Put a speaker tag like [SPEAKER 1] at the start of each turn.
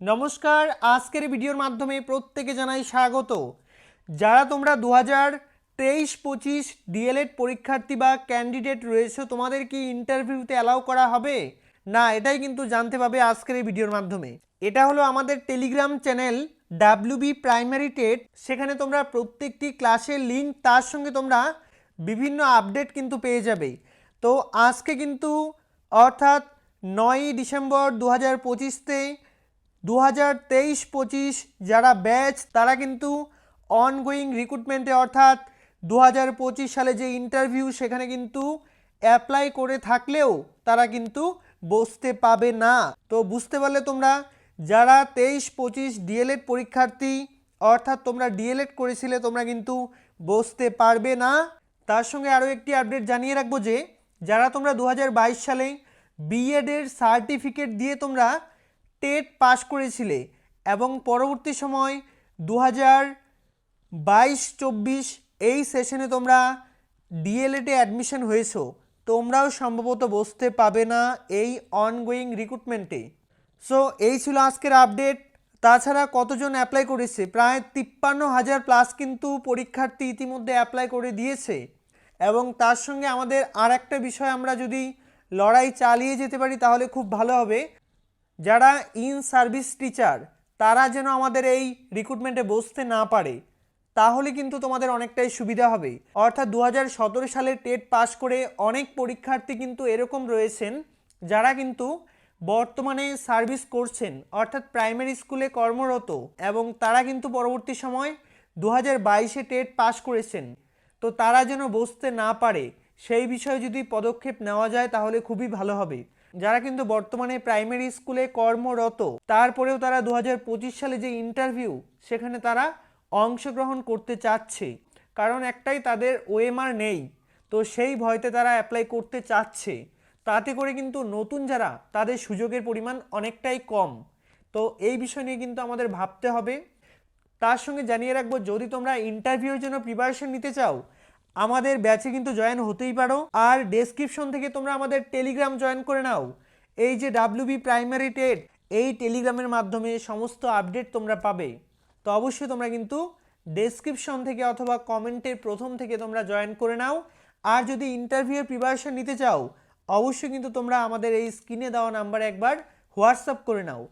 [SPEAKER 1] নমস্কার, আজকের ভিডিওর মাধ্যমে প্রত্যেকে জানাই স্বাগত। যারা তোমরা দু হাজার তেইশ পঁচিশ ডিএলএড পরীক্ষার্থী বা ক্যান্ডিডেট রয়েছে তোমাদের কি ইন্টারভিউতে অ্যালাউ করা হবে? না, এটাই কিন্তু জানতে পাবে আজকের ভিডিওর মাধ্যমে। এটা হলো আমাদের Telegram channel WB primary TET. সেখানে তোমরা প্রত্যেকটি ক্লাসের লিঙ্ক, তার সঙ্গে তোমরা বিভিন্ন আপডেট কিন্তু পেয়ে যাবে। তো আজকে কিন্তু, অর্থাৎ নয়ই ডিসেম্বর দু হাজার পঁচিশতে দু হাজার তেইশ পঁচিশ যারা ব্যাচ তারা কিন্তু অনগোয়িং রিক্রুটমেন্টে অর্থাৎ দু হাজার পঁচিশ সালে যে ইন্টারভিউ সেখানে কিন্তু অ্যাপ্লাই করে থাকলেও তারা কিন্তু বসতে পাবে না। তো বুঝতে পারলে তোমরা, যারা তেইশ পঁচিশ ডিএলএড পরীক্ষার্থী, অর্থাৎ তোমরা ডিএলএড করেছিলে, তোমরা কিন্তু বসতে পারবে না। তার সঙ্গে আরও একটি আপডেট জানিয়ে রাখব যে, যারা তোমরা দু হাজার বাইশ সালে বিএডের সার্টিফিকেট দিয়ে তোমরা টেট পাস করেছিলে এবং পরবর্তী সময় দু হাজার বাইশ চব্বিশ এই সেশনে তোমরা ডিএলএডে অ্যাডমিশন হয়েছো। তোমরাও সম্ভবত বসতে পাবে না এই অনগোয়িং রিক্রুটমেন্টে সো এই ছিল আজকের আপডেট তাছাড়া কতজন অ্যাপ্লাই করেছে? প্রায় তিপ্পান্ন হাজার প্লাস কিন্তু পরীক্ষার্থী ইতিমধ্যে অ্যাপ্লাই করে দিয়েছে। এবং তার সঙ্গে আমাদের আর একটা বিষয় আমরা যদি লড়াই চালিয়ে যেতে পারি তাহলে খুব ভালো হবে। যারা ইন সার্ভিস টিচার তারা যেন আমাদের এই রিক্রুটমেন্টে বসতে না পারে, তাহলে কিন্তু তোমাদের অনেকটাই সুবিধা হবে। অর্থাৎ দু হাজার সতেরো সালে টেট পাস করে অনেক পরীক্ষার্থী কিন্তু এরকম রয়েছেন, যারা কিন্তু বর্তমানে সার্ভিস করছেন, অর্থাৎ প্রাইমারি স্কুলে কর্মরত এবং তারা কিন্তু পরবর্তী সময় দু হাজার বাইশে টেট পাস করেছেন। তো তারা যেন বসতে না পারে, সেই বিষয়ে যদি পদক্ষেপ নেওয়া যায় তাহলে খুবই ভালো হবে। যারা কিন্তু বর্তমানে প্রাইমারি স্কুলে কর্মরত, তারপরেও তারা দু হাজার পঁচিশ সালে যে ইন্টারভিউ সেখানে তারা অংশগ্রহণ করতে চাচ্ছে। কারণ একটাই তাদের ওএমআর নেই, তো সেই ভয়তে তারা অ্যাপ্লাই করতে চাচ্ছে। তাতে করে কিন্তু নতুন যারা, তাদের সুযোগের পরিমাণ অনেকটাই কম। তো এই বিষয় নিয়ে কিন্তু আমাদের ভাবতে হবে। তার সঙ্গে জানিয়ে রাখব, যদি তোমরা ইন্টারভিউর জন্য প্রিপারেশন নিতে চাও আমাদের ব্যাচে কিন্তু জয়েন হতেই পারো। আর ডেসক্রিপশন থেকে তোমরা আমাদের টেলিগ্রাম জয়েন করে নাও। এই যে ডাব্লিউবি প্রাইমারি টেট এই টেলিগ্রামের মাধ্যমে সমস্ত আপডেট তোমরা পাবে। তো অবশ্যই তোমরা কিন্তু ডেসক্রিপশন থেকে অথবা কমেন্টের প্রথম থেকে তোমরা জয়েন করে নাও। আর যদি ইন্টারভিউয়ের প্রিপারেশন নিতে চাও, অবশ্যই কিন্তু তোমরা আমাদের এই স্ক্রিনে দেওয়া নাম্বারে একবার হোয়াটসঅ্যাপ করে নাও।